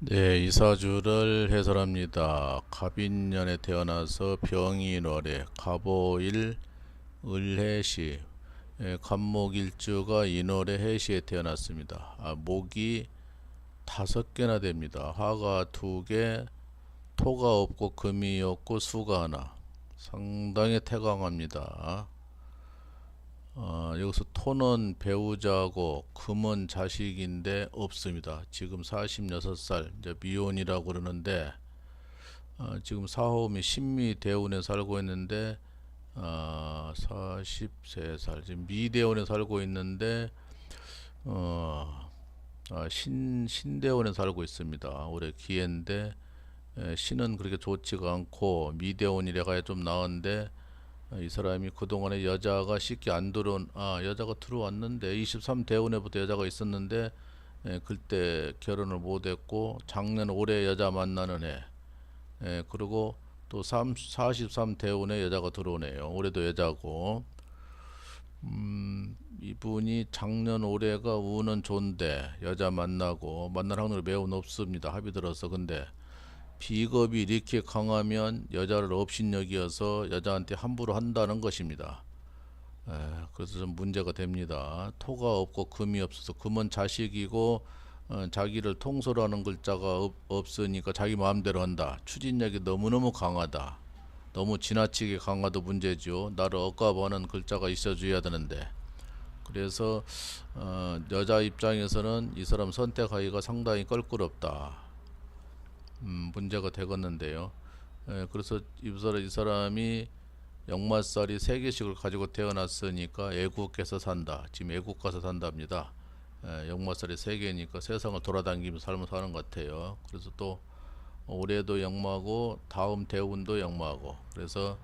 네, 이사주를 해설합니다. 갑인년에 태어나서 병인월에 갑오일 을해시 예, 갑목일주가 인월에 해시에 태어났습니다. 아, 목이 다섯 개나 됩니다. 화가 두 개, 토가 없고 금이 없고 수가 하나. 상당히 태강합니다. 어, 여기서 토는 배우자고 금은 자식인데 없습니다. 지금 46살 이제 미혼이라고 그러는데 어, 지금 사호음이 신미 대운에 살고 있는데 어, 43살 지금 미대운에 살고 있는데 어, 아, 신 신대원에 살고 있습니다. 올해 기해인데 에, 신은 그렇게 좋지가 않고 미대원이래가 좀 나은데 어, 이 사람이 그동안에 여자가 쉽게 안 들어온 아 여자가 들어왔는데 23 대운에부터 여자가 있었는데 에, 그때 결혼을 못했고 작년 올해 여자 만나는 해. 에, 그리고 또 3, 43 대운에 여자가 들어오네요. 올해도 여자고. 음, 이분이 작년 올해가 운은 좋은데 여자 만나고 만날 확률이 매우 높습니다. 합이 들어서. 근데 비겁이 이렇게 강하면 여자를 업신여기여서 여자한테 함부로 한다는 것입니다. 에, 그래서 좀 문제가 됩니다. 토가 없고 금이 없어서 금은 자식이고 어, 자기를 통솔하는 글자가 없, 없으니까 자기 마음대로 한다. 추진력이 너무너무 강하다. 너무 지나치게 강화도 문제죠. 나를 억압하는 글자가 있어줘야 되는데. 그래서 어, 여자 입장에서는 이 사람 선택하기가 상당히 껄끄럽다. 음, 문제가 되겠는데요. 예, 그래서 이 사람, 이 사람이 역마살이 세 개씩을 가지고 태어났으니까 애국에서 산다. 지금 애국 가서 산답니다. 예, 역마살이 세 개니까 세상을 돌아다니면서 삶을 사는 것 같아요. 그래서 또 올해도 역마고 다음 대운도 역마고 그래서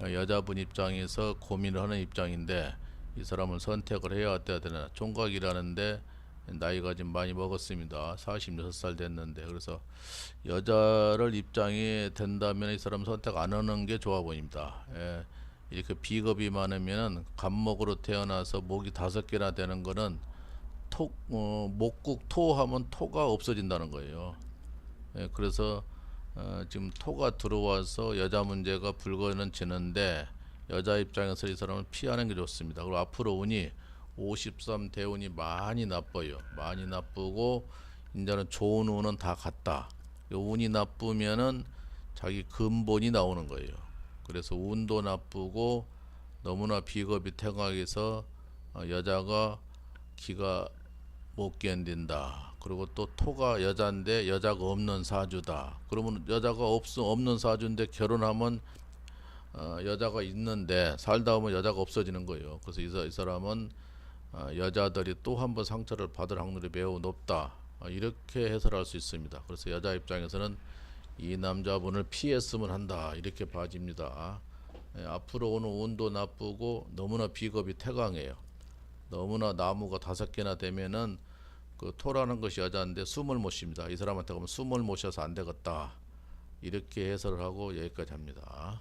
여자분 입장에서 고민을 하는 입장인데 이 사람을 선택을 해야 되나 총각이라는데 나이가 좀 많이 먹었습니다. 46살 됐는데 그래서 여자를 입장이 된다면 이 사람 선택 안 하는 게 좋아 보입니다. 예, 이렇게 비겁이 많으면 간목으로 태어나서 목이 다섯 개나 되는 거는 토, 어, 목국 토하면 토가 없어진다는 거예요. 예, 그래서 어, 지금 토가 들어와서 여자 문제가 불거는 지는데 여자 입장에서 이 사람을 피하는 게 좋습니다. 그리고 앞으로 운이 53 대운이 많이 나빠요. 많이 나쁘고 이제는 좋은 운은 다 갔다. 요 운이 나쁘면은 자기 근본이 나오는 거예요. 그래서 운도 나쁘고 너무나 비겁이 태강해서 어, 여자가 기가 못 견딘다. 그리고 또 토가 여자인데 여자가 없는 사주다. 그러면 여자가 없 없는 사주인데 결혼하면 어, 여자가 있는데 살다 보면 여자가 없어지는 거예요. 그래서 이, 사- 이 사람은 어, 여자들이 또 한 번 상처를 받을 확률이 매우 높다. 어, 이렇게 해설할 수 있습니다. 그래서 여자 입장에서는 이 남자분을 피했으면 한다. 이렇게 봐집니다. 예, 앞으로 오는 운도 나쁘고 너무나 비겁이 태강해요. 너무나 나무가 다섯 개나 되면은 그 토라는 것이 여자인데 숨을 못 쉽니다. 이 사람한테 가면 숨을 못 쉬어서 안 되겠다. 이렇게 해설을 하고 여기까지 합니다.